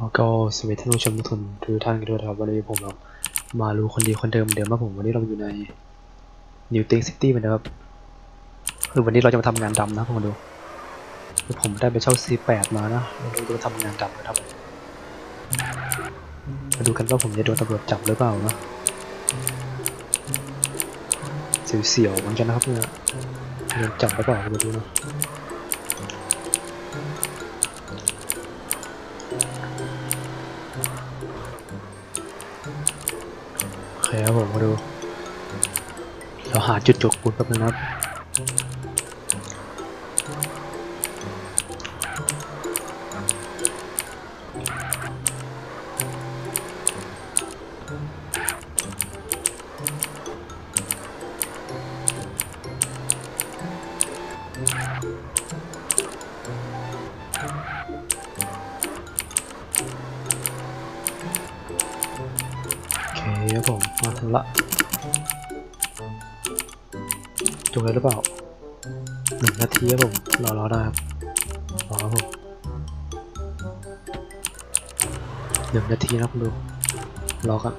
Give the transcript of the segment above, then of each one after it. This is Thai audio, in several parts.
แล้วก็สวัสดีท่านผู้ชมทุกคนทุกท่านกันด้วยครับวันนี้ผมเรามารู้คนดีคนเดิมเดิมว่าผมวันนี้เราอยู่ใน New t i n g City เหมือนเดิมครับคือวันนี้เราจะมาทำงานดำนะผมดูคือผมได้ไปเช่า C8 มานะเราจะมาทำงานดำนะครับมาดูกันว่าผมจะโดนตำรวจจับหรือเปล่านะเสียวๆเหมือนกันนะครับเนี่ยโดนจับหรือเปล่ามาดูนะ ครับผมมาดู เราหาจุดจกปูนแป๊บนึงนะครับ หนึ่งนาทีนะครับคุณดูรอครับ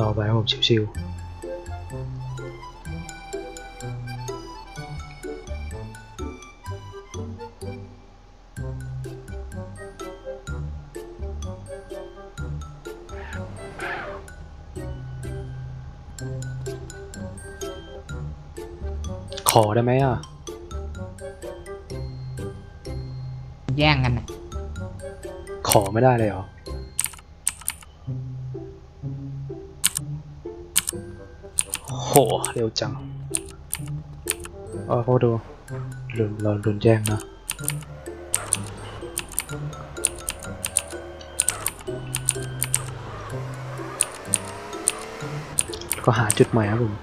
รอไปครับผมชิวๆ อได้ไหมอะ แย่งกันนะขอไม่ได้เลยเหรอ โห เร็วจังเออเขาดูรุนเรารุนแจ้งนะก็หาจุดใหม่ครับผม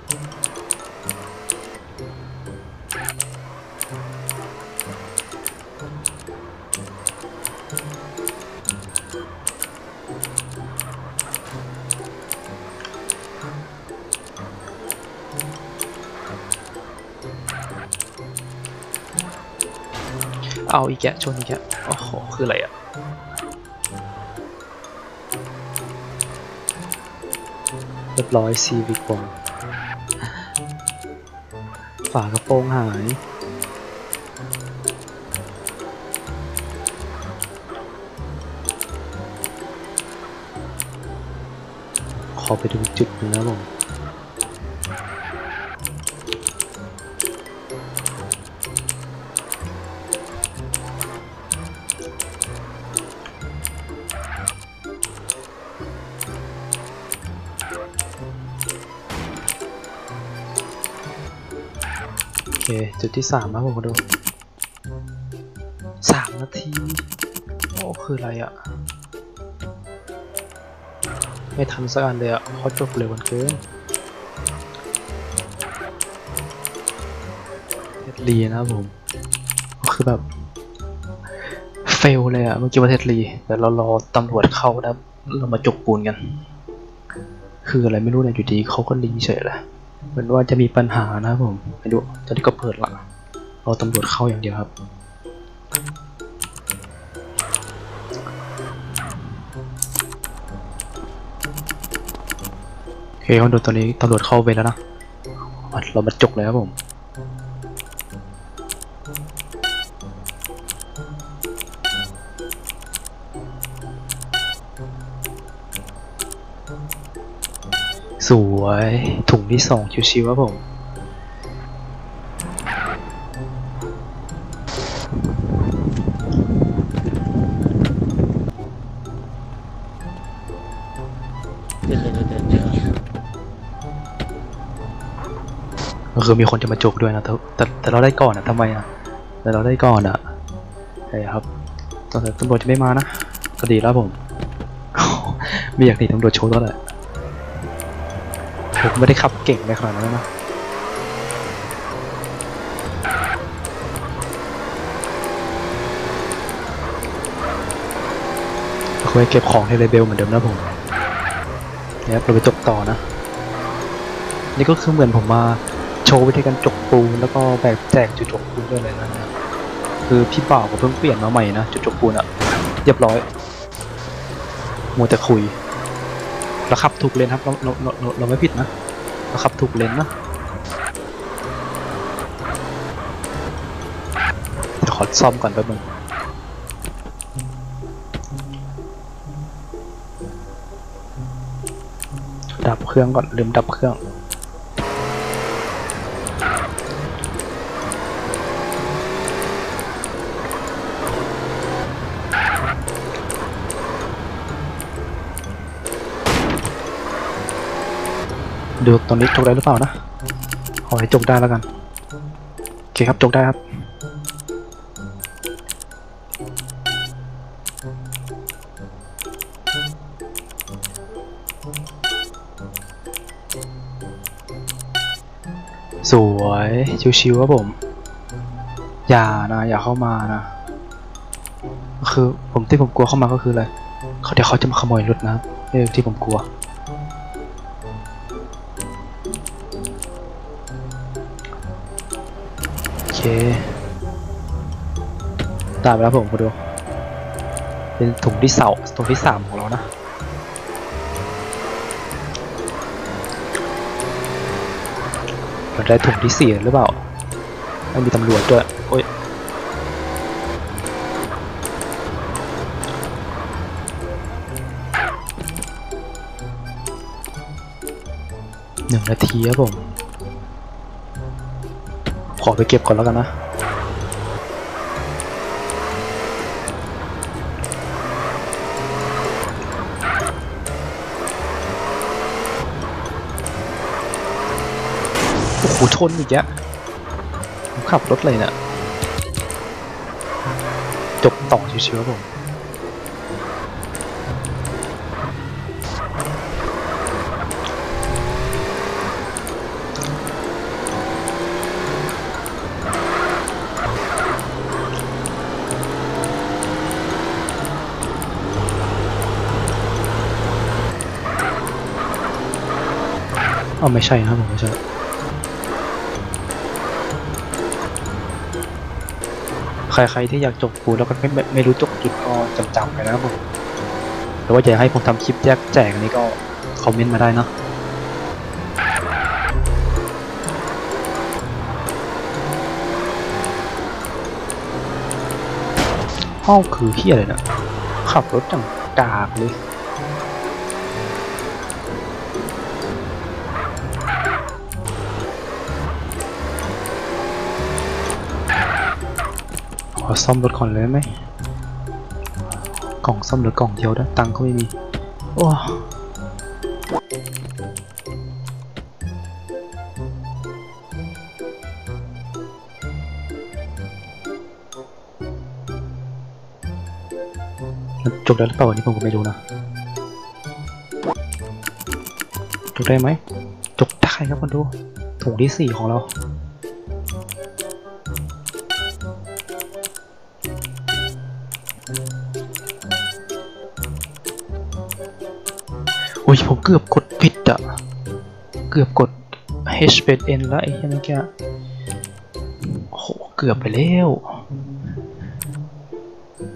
เอาอีกแกชนอีกแกโอ้โหคืออะไรอะเรียบร้อยซีวิกบอลฝากระโปรงหายขอไปดูจุดนึงนะผม จุดที่สามนะผมมาดูสามนาที โอ้คืออะไรอะ่ะไม่ทันสักอันเลยอะ่ะเขาจบเร็วกันเกินเท็ดลีนะครับผม ก็คือแบบ เฟลเลยอะ่ะเมื่อกี้ว่าเท็ดลีแต่เรารอตำรวจเข้านะเรามาจกปูนกัน คืออะไรไม่รู้เนี่ยอยู่ดีเขาก็ลีเฉยเลย เหมือนว่าจะมีปัญหานะครับผมไปดูตอนนี้ก็เปิดละรอตำรวจเข้าอย่างเดียวครับ โอเคคนดูตอนนี้ตำรวจเข้าไปแล้วนะ เรามาจกเลยครับผม สวย ถุงที่สองชิวๆครับผม เดินเดินเดินเดินก็คือมีคนจะมาจกด้วยนะแต่แต่แต่เราได้ก่อนอะทำไมอะ แต่เราได้ก่อนอะใช่ครับตอนตำรวจจะไม่มานะก็ดีแล้วผม ไม่อยากหนีตำรวจโชว์เท่าไหร่ ผมไม่ได้ขับเก่งในขนาดนั้นนะเคยเก็บของในเลเบลเหมือนเดิมนะผมเนี่ยเราไปจบต่อนะ นี่ก็คือเหมือนผมมาโชว์วิธีการจกปูนแล้วก็แบบแจกจุดจกปูนด้วยเลยนะคือพี่บ่าวก็เพิ่งเปลี่ยนมาใหม่นะจุดจกปูนอะเรียบร้อยมัวแต่คุย เราขับถูกเลนครับเราเราเราเราไม่ผิดนะเราขับถูกเลนนะเดี๋ยวขอซ่อมก่อนแป๊บนึงดับเครื่องก่อนลืมดับเครื่อง ดูตอนนี้จกได้หรือเปล่านะ ขอให้จกได้แล้วกัน โอเคครับจกได้ครับ สวย ชิวๆครับผม อย่านะ อย่าเข้ามานะคือผมที่ผมกลัวเข้ามาก็คืออะไรเขาเดี๋ยวเขาจะมาขโมยรถนะครับนี่คือที่ผมกลัว เคตามไปแล้วผมมาดู เป็นถุงที่เสาถุงที่สามของเรานะเราได้ถุงที่สี่หรือเปล่าไม่มีตำรวจด้วยโอ้ยหนึ่งนาทีครับผม ขอไปเก็บก่อนแล้วกันนะโอ้โหชนอีกแล้วขับรถเลยเนะี่ยจบต่อชิวๆครับผม อ๋อไม่ใช่นะครับผมไม่ใช่ใครๆที่อยากจบปูแล้วก็ไม่ไม่ไม่รู้จบจุดก็จำจำๆไปนะครับผมหรือว่าอยากให้ผมทำคลิปแยกแจกอันนี้ก็คอมเมนต์มาได้เนอะห้องคือเฮียอะไรเนะขับรถจังกากเลย อซ่อมรถก่อนเลยไหมกล่องซ่อมเหรือกล่องเดียวนะตังค์ก็ไม่มีโอ้มันจบแล้วหรือเปล่าอันนี้ผมก็ไม่รู้นะจบได้ไหมจบได้ครับคนดูถุงที่สี่ของเรา เกือบกดผิดอะเกือบกด H เป็น N แล้วไอ้เหี้ยเมื่อกี้โหเกือบไปแล้ว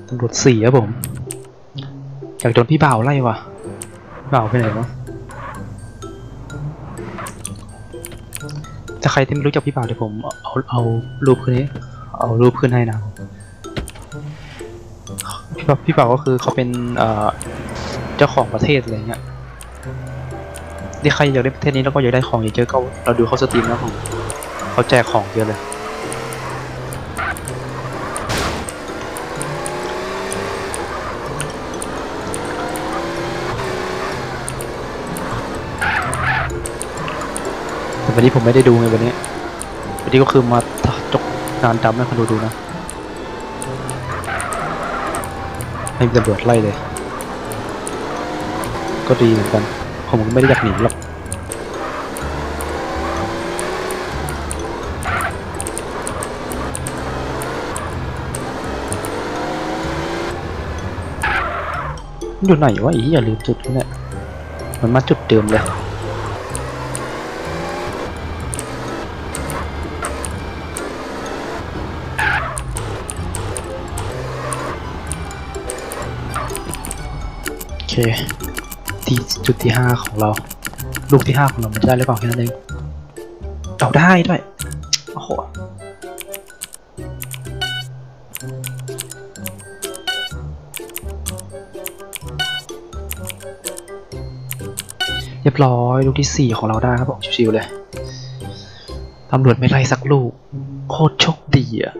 ตำรวจสี่ครับผมอยากโดนพี่บ่าวไล่ว่ะพี่บ่าวไปไหนวะถ้าใครที่ไม่รู้จักพี่บ่าวเดี๋ยวผมเอาเอารูปคืนนี้ เอารูปขึ้นให้นะพี่บ่าวพี่บ่าวก็คือเขาเป็นเอ่อเจ้าของประเทศอะไรเงี้ย ที่ใครอยากได้ประเทศนี้แล้วก็อยากได้ของเยอะๆก็เราดูเขาสตรีมแล้วผมเขาแจกของเยอะเลยวันนี้ผมไม่ได้ดูไงวันนี้ วันนี้ก็คือมาจกงานดำให้คนดูดูนะให้ตำรวจไล่เลย ก็ดีเหมือนกัน ผมก็ไม่ได้อยากหนีหรอกอยู่ไหนวะอ้เหี้ยลืมจุดเนี่ยมันมาจุดเดิมเลยโอเค ที่จุดที่ห้าของเรา ลูกที่ห้าของเรามันได้หรือเปล่าแค่นั้นเองเอาได้ด้วย โอ้โหเรียบร้อยลูกที่สี่ของเราได้ครับผมชิวๆเลยตำรวจไม่ไล่สักลูก โคตรโชคดีอะ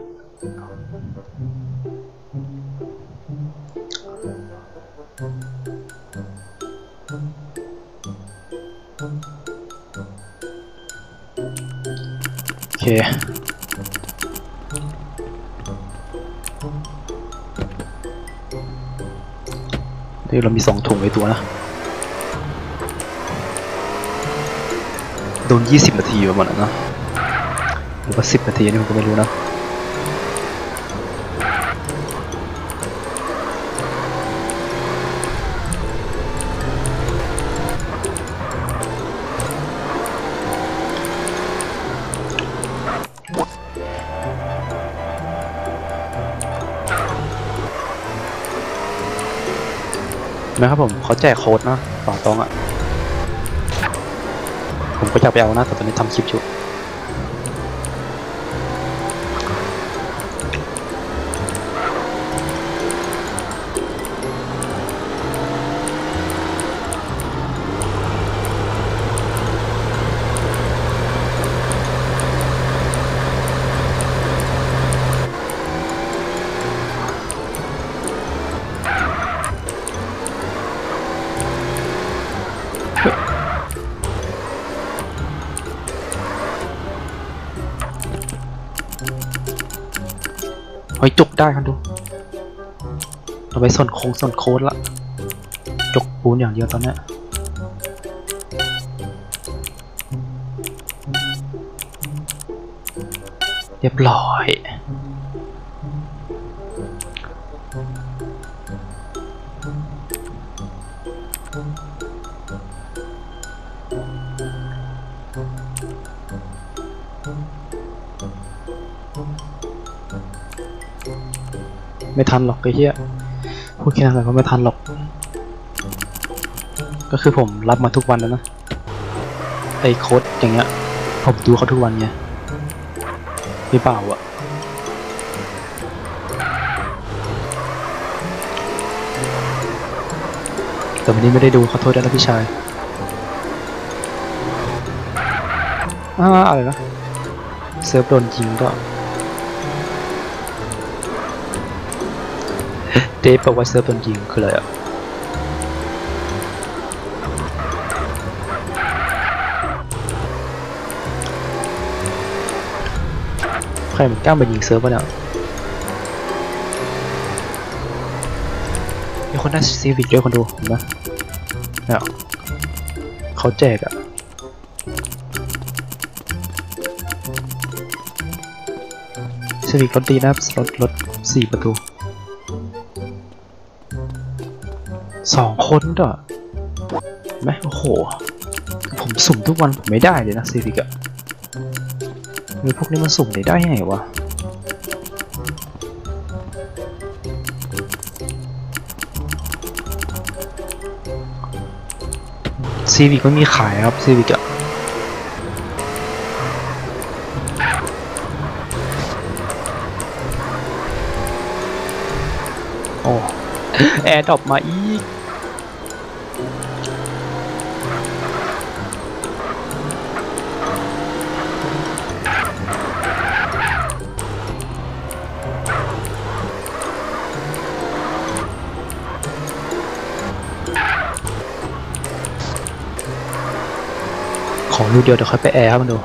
โอเคนี่เรามีสองถุงไว้ตัวนะ โดน20นาทีประมาณนั้นนะ หรือว่า10นาทีนี่ผมก็ไม่รู้นะ นะครับผมเขาแจกโค้ดนะป่าตองอะ่ะ ผมก็อยากไปเอานะแต่ตอนนี้ทำคลิปอยู่ เฮ้จุกได้ครับดูเราไปส่วนโค้งส่วนโค้ดละจกปูนอย่างเดียวตอนนี้เรียบร้อย ไม่ทันหรอกไอ้เหี้ยพูดแค่นั้นแหละก็ไม่ทันหรอก ก็คือผมรับมาทุกวันแล้วนะ ไอ้โค้ดอย่างเงี้ย ผมดูเขาทุกวันไงหรือเปล่าอะแต่วันนี้ไม่ได้ดูขอโทษด้วยนะพี่ชายอ่าอะไรนะ เซิร์ฟโดนยิงก็ เดฟบอกว่าเซิร์ฟโดนยิงคืออะไรอะใครมันกล้ามายิงเซิร์ฟวะเนี่ยมีคนได้ซีวิกด้วยคนดูเห็นไหมเนี่ยเขาแจกอะซีวิกรถดีนะครับรถรถสี่ประตู สองคนด้วยเห็นไหมโอ้โห ผมสุ่มทุกวันผมไม่ได้เลยนะซีวิกอะมีพวกนี้มันสุ่มได้ได้ยังไงวะซีวิกไม่มีขายครับซีวิกอะโอ้แอร์ดรอปมาอีก ของลูกเดียวเดี๋ยวค่อยไปแอร์ครับมันดู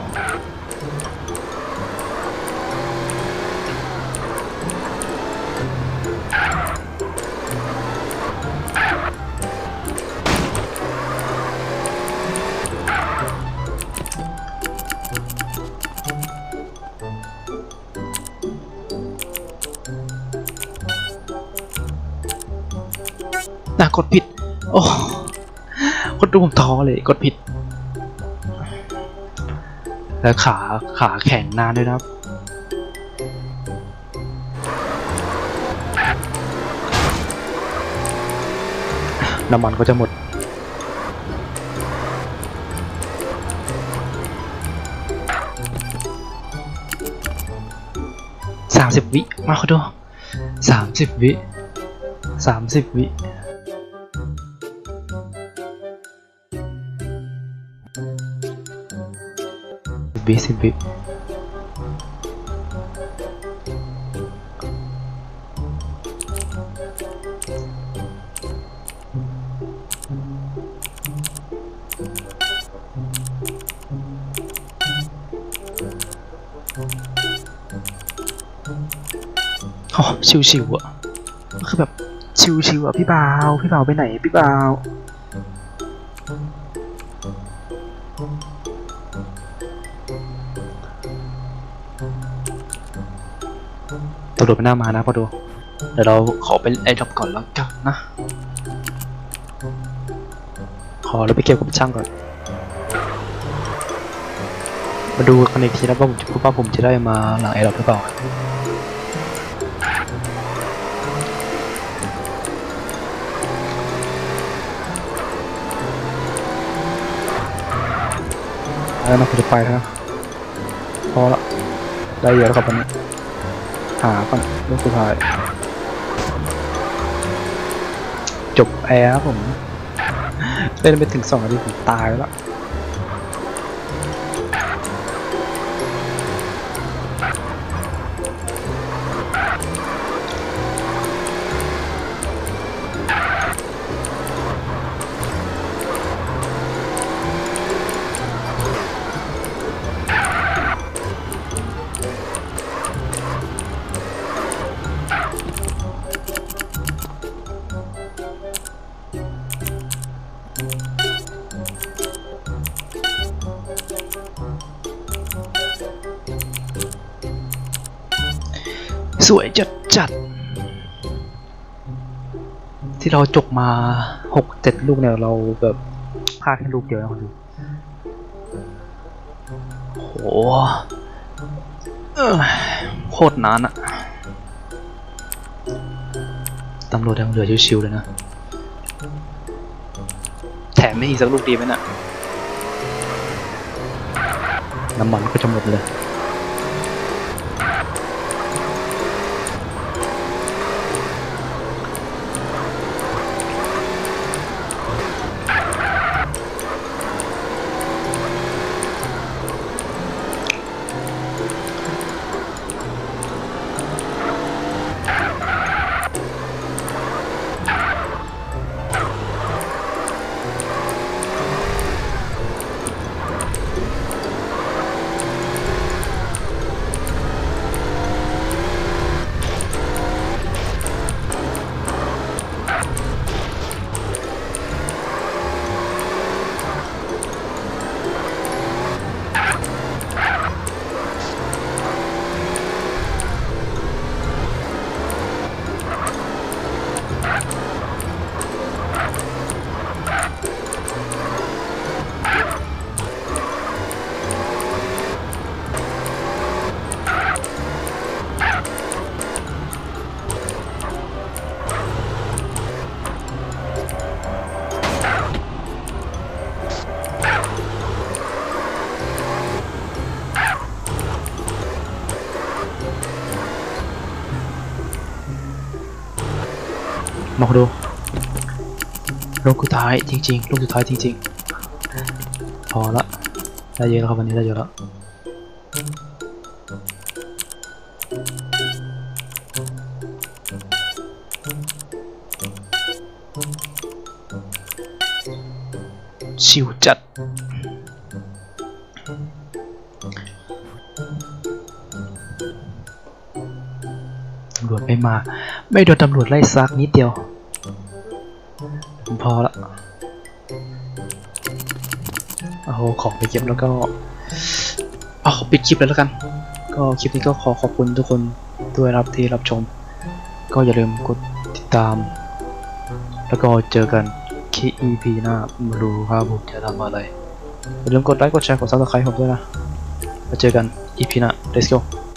น่ากดผิด โอ้กดดูผมท้อเลย กดผิด แล้วขาขาแข็งนานด้วยนะครับ น้ำมันก็จะหมดสามสิบวิ มาขอดูสามสิบวิสามสิบวิ วิสิบวิอ๋อชิวๆอะก็คือแบบชิวๆอะพี่บ่าว พี่บ่าวไปไหนพี่บ่าว ตำรวจไม่น่ามานะพอดูเดี๋ยวเราขอเป็นไอ้ดรอปก่อนแล้วกันนะ ขอเราไปเก็บกับช่างก่อน มาดูกันอีกทีนะว่าผมจะว่าผมจะได้มาหลังไอ้ดรอปหรือเปล่าแล้วนะผมจะไปแล้วนะพอละได้เยอะแล้วครับวันนี้ หาก่อนลูกสุดท้าย จบแอร์ผม เล่นไปถึงสองนาทีผมตายแล้ว สวยจัดจัด ที่เราจบมาหกเจ็ดลูกเนี่ยเราแบบพลาดแค่ลูกเดียวนะคนดูโหเอ้ยโคตรนานอะตำรวจยังเหลือชิวๆเลยนะ แถมไม่อีกสักลูกดีไหมน่ะน้ำมันก็จะหมดเลย ลูกสุดท้ายจริงๆ ลูกสุดท้ายจริงๆ พอละได้เยอะแล้วครับวันนี้ได้เยอะแล้วชิวจัด ตำรวจไม่มา ไม่โดนตำรวจไล่ซักนิดเดียว เอาของไปเก็บแล้วก็เอาปิดคลิปแล้วแล้วกัน ก็คลิปนี้ก็ขอขอบคุณทุกคนด้วยรับที่รับชม ก็อย่าลืมกดติดตาม แล้วก็เจอกันเค EP หน้ามาดูครับผมจะทำอะไรอย่าลืมกดไลค์กดแชร์กดซับสไครต์ผมด้วยนะมาเจอกัน EP หน้า let's go